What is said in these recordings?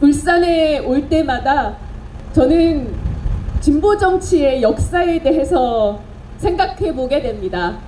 울산에 올 때마다 저는 진보 정치의 역사에 대해서 생각해 보게 됩니다.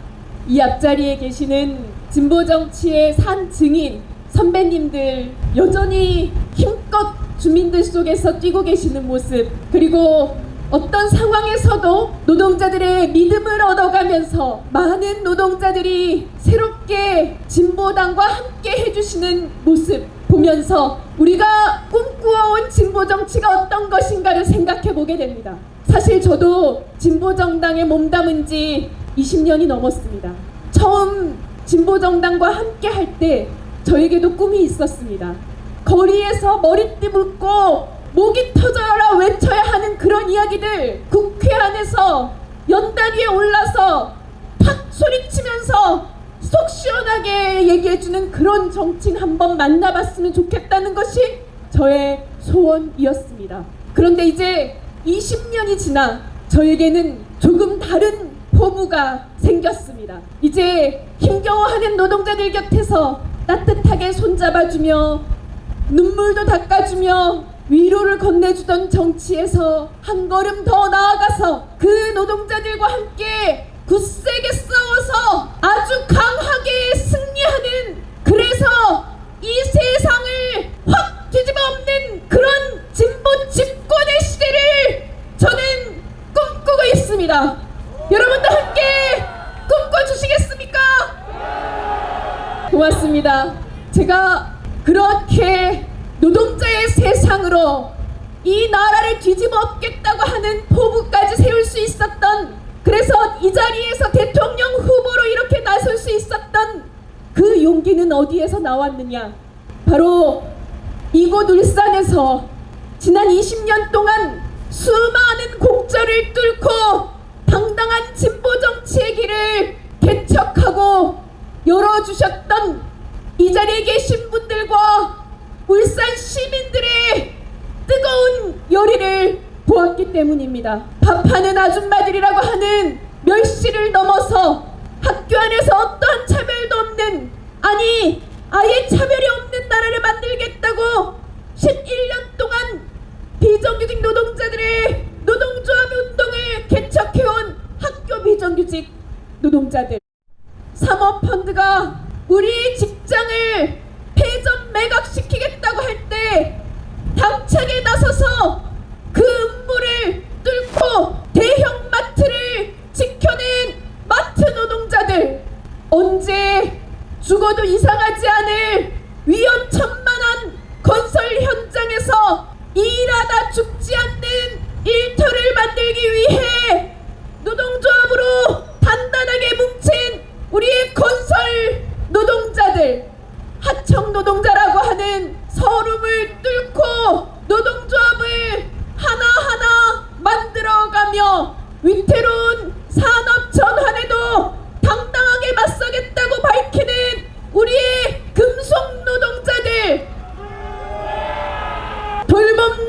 이 앞자리에 계시는 진보 정치의 산 증인 선배님들 여전히 힘껏 주민들 속에서 뛰고 계시는 모습 그리고 어떤 상황에서도 노동자들의 믿음을 얻어가면서 많은 노동자들이 새롭게 진보당과 함께 해주시는 모습 보면서 우리가 꿈꾸어온 진보 정치가 어떤 것인가를 생각해 보게 됩니다. 사실 저도 진보 정당에 몸담은 지 20년이 넘었습니다. 처음 진보 정당과 함께 할 때 저에게도 꿈이 있었습니다. 거리에서 머리띠 묶고 목이 터져라 외쳐야 하는 그런 이야기들 국회 안에서 연단 위에 올라서 탁 소리치면서 속 시원하게 얘기해주는 그런 정치인 한번 만나봤으면 좋겠다는 것이 저의 소원이었습니다. 그런데 이제 20년이 지나 저에게는 조금 다른 포부가 생겼습니다. 이제 힘겨워하는 노동자들 곁에서 따뜻하게 손잡아주며 눈물도 닦아주며 위로를 건네주던 정치에서 한 걸음 더 나아가서 그 노동자들과 함께 굳세게 싸워서 아주 강하게 승리하는 그래서 이 세상을 확 뒤집어 엎는 그런 진보 집권의 시대를 저는 꿈꾸고 있습니다. 여러분도 함께 꿈꿔주시겠습니까? 고맙습니다. 제가 그렇게 노동자의 세상으로 이 나라를 뒤집어 엎겠다고 하는 포부까지 세울 수 있었던 그래서 이 자리에서 대통령 후보로 이렇게 나설 수 있었던 그 용기는 어디에서 나왔느냐? 바로 이곳 울산에서 지난 20년 동안 수많은 곡절을 뚫고 당당한 진보 정치의 길을 개척하고 열어주셨던 이 자리에 계신 분들과 울산 시민들의 뜨거운 열의를 보았기 때문입니다. 밥하는 아줌마들이라고 하는 멸시를 넘어서 학교 안에서 어떠한 차별도 없는 아니 아예 차별이 없는 나라를 만들겠다고 11년 동안 비정규직 노동자들의 노동조합 운동을 개척해온 학교 비정규직 노동자들 사모펀드가 우리 직장을 폐점 매각시키겠다고 할 때 당차게 나서서 그 음모를 뚫고 대형 마트를 지켜낸 마트 노동자들 언제 죽어도 이상하지 않을 위험천만한 건설 현장에서 일하다 죽지 않는 일터를 만들기 위해 노동조합으로 단단하게 뭉친 우리의 건설 노동자들 하청 노동자라고 하는 서름을 뚫고 노동조합을 하나하나 만들어가며 위태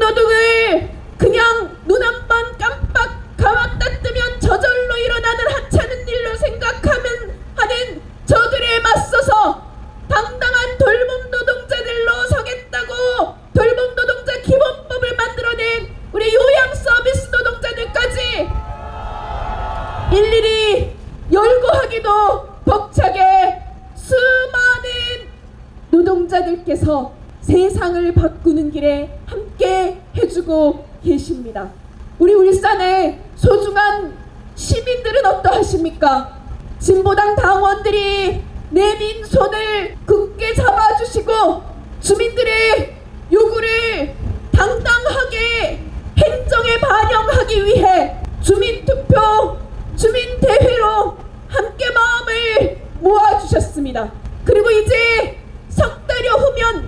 노동을 그냥 눈 한 번 깜빡 감았다 뜨면 저절로 일어나는 하찮은 일로 생각하면 하는 저들에 맞서서 당당한 돌봄 노동자들로 서겠다고 돌봄 노동자 기본법을 만들어낸 우리 요양 서비스 노동자들까지 일일이 열거하기도 벅차게 수많은 노동자들께서 세상을 바꾸는 길에 함께 해주고 계십니다. 우리 울산의 소중한 시민들은 어떠하십니까? 진보당 당원들이 내민 손을 굳게 잡아주시고 주민들의 요구를 당당하게 행정에 반영하기 위해 주민투표, 주민대회로 함께 마음을 모아주셨습니다. 그리고 이제 석 달여 후면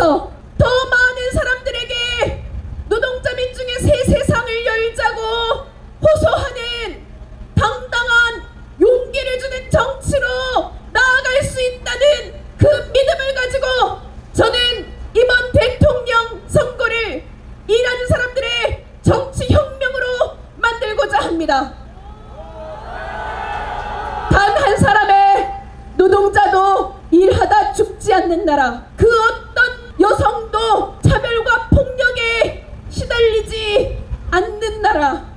통해서 더 많은 사람들에게 노동자 민중의 새 세상을 열자고 호소하는 당당한 용기를 주는 정치로 나아갈 수 있다는 그 믿음을 가지고 저는 이번 대통령 선거를 일하는 사람들의 정치 혁명으로 만들고자 합니다. 단 한 사람의 노동자도 일하다 죽지 않는 나라 그 어떤 여성도 차별과 폭력에 시달리지 않는 나라.